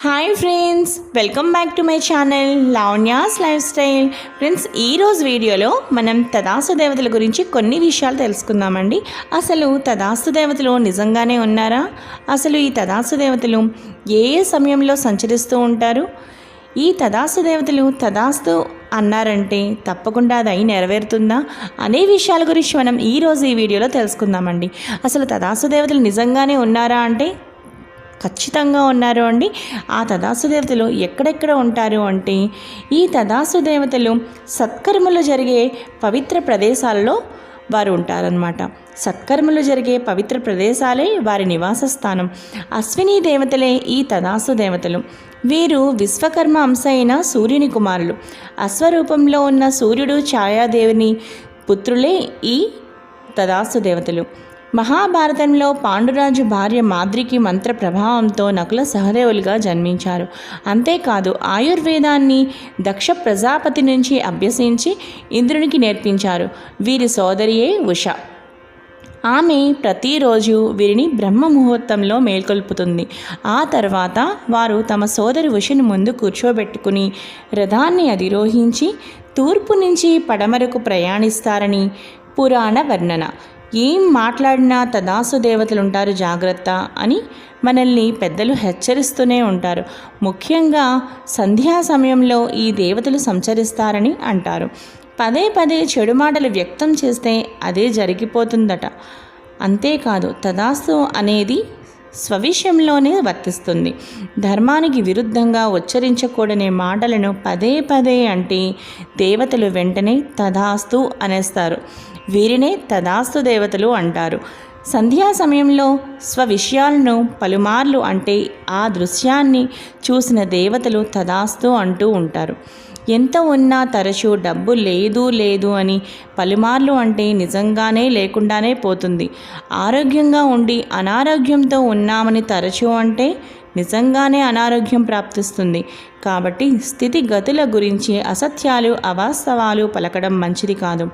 Hi friends welcome back to my channel Lavanya's lifestyle friends ఈరోజు వీడియోలో మనం తదాసు దేవతల గురించి కొన్ని విషయాలు తెలుసుకుందామండి. అసలు తదాస్తు దేవతలు నిజంగానే ఉన్నారా? అసలు ఈ తదాసు దేవతలు ఏ ఏ సమయంలో సంచరిస్తూ ఉంటారు? ఈ తదాస్తు దేవతలు తదాస్తు అన్నారంటే తప్పకుండా అది అయి నెరవేరుతుందా? అనే విషయాల గురించి మనం ఈరోజు ఈ వీడియోలో తెలుసుకుందామండి. అసలు తదాస్తు దేవతలు నిజంగానే ఉన్నారా అంటే ఖచ్చితంగా ఉన్నారు అండి. ఆ తదాసు దేవతలు ఎక్కడెక్కడ ఉంటారు అంటే ఈ తదాసు దేవతలు సత్కర్మలు జరిగే పవిత్ర ప్రదేశాలలో వారు ఉంటారనమాట సత్కర్మలు జరిగే పవిత్ర ప్రదేశాలే వారి నివాస స్థానం. అశ్విని దేవతలే ఈ తదాసు దేవతలు వీరు విశ్వకర్మ అంశ అయిన సూర్యుని కుమారులు. అశ్వరూపంలో ఉన్న సూర్యుడు ఛాయాదేవిని పుత్రులే ఈ తదాసు దేవతలు మహాభారతంలో పాండురాజు భార్య మాద్రికి మంత్ర ప్రభావంతో నకుల సహదేవులుగా జన్మించారు. అంతేకాదు ఆయుర్వేదాన్ని దక్ష ప్రజాపతి నుంచి అభ్యసించి ఇంద్రునికి నేర్పించారు. వీరి సోదరియే ఉష. ఆమె ప్రతిరోజు వీరిని బ్రహ్మ ముహూర్తంలో మేల్కొల్పుతుంది. ఆ తర్వాత వారు తమ సోదరి ఉషని ముందు కూర్చోబెట్టుకుని రథాన్ని అధిరోహించి తూర్పు నుంచి పడమరకు ప్రయాణిస్తారని పురాణ వర్ణన. ఏం మాట్లాడినా తదాసు దేవతలు ఉంటారు జాగ్రత్త అని మనల్ని పెద్దలు హెచ్చరిస్తూనే ఉంటారు. ముఖ్యంగా సంధ్యా సమయంలో ఈ దేవతలు సంచరిస్తారని అంటారు. పదే పదే చెడు మాటలు వ్యక్తం చేస్తే అదే జరిగిపోతుందట. అంతేకాదు తదాస్తు అనేది స్వవిషయంలోనే వర్తిస్తుంది. ధర్మానికి విరుద్ధంగా ఉచ్చరించకూడని మాటలను పదే పదే అంటే దేవతలు వెంటనే తదాస్తు అనేస్తారు. వీరినే తదాస్తు దేవతలు అంటారు. సంధ్యా సమయంలో స్వవిషయాలను పలుమార్లు అంటే ఆ దృశ్యాన్ని చూసిన దేవతలు తదాస్తు అంటూ ఉంటారు. ఎంత ఉన్నా తరచూ డబ్బు లేదు లేదు అని పలుమార్లు అంటే నిజంగానే లేకుండానే పోతుంది. ఆరోగ్యంగా ఉండి అనారోగ్యంతో ఉన్నామని తరచూ అంటే నిజంగానే అనారోగ్యం ప్రాప్తిస్తుంది. కాబట్టి స్థితిగతుల గురించి అసత్యాలు అవాస్తవాలు పలకడం మంచిది కాదు.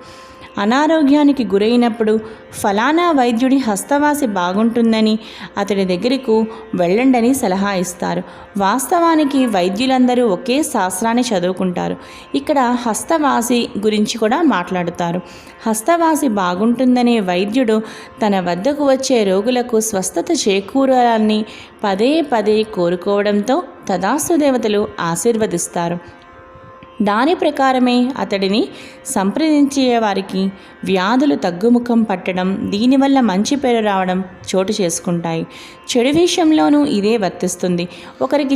అనారోగ్యానికి గురైనప్పుడు ఫలానా వైద్యుడి హస్తవాసి బాగుంటుందని అతడి దగ్గరకు వెళ్ళండని సలహా ఇస్తారు. వాస్తవానికి వైద్యులందరూ ఒకే శాస్త్రాన్ని చదువుకుంటారు. ఇక్కడ హస్తవాసి గురించి కూడా మాట్లాడుతారు. హస్తవాసి బాగుంటుందనే వైద్యుడు తన వద్దకు వచ్చే రోగులకు స్వస్థత చేకూరాలని పదే పదే కోరుకోవడంతో తదాస్తు దేవతలు ఆశీర్వదిస్తారు. దాని ప్రకారమే అతడిని సంప్రదించే వారికి వ్యాధులు తగ్గుముఖం పట్టడం దీనివల్ల మంచి పేరు రావడం చోటు చేసుకుంటాయి. చెడు విషయంలోనూ ఇదే వర్తిస్తుంది. ఒకరికి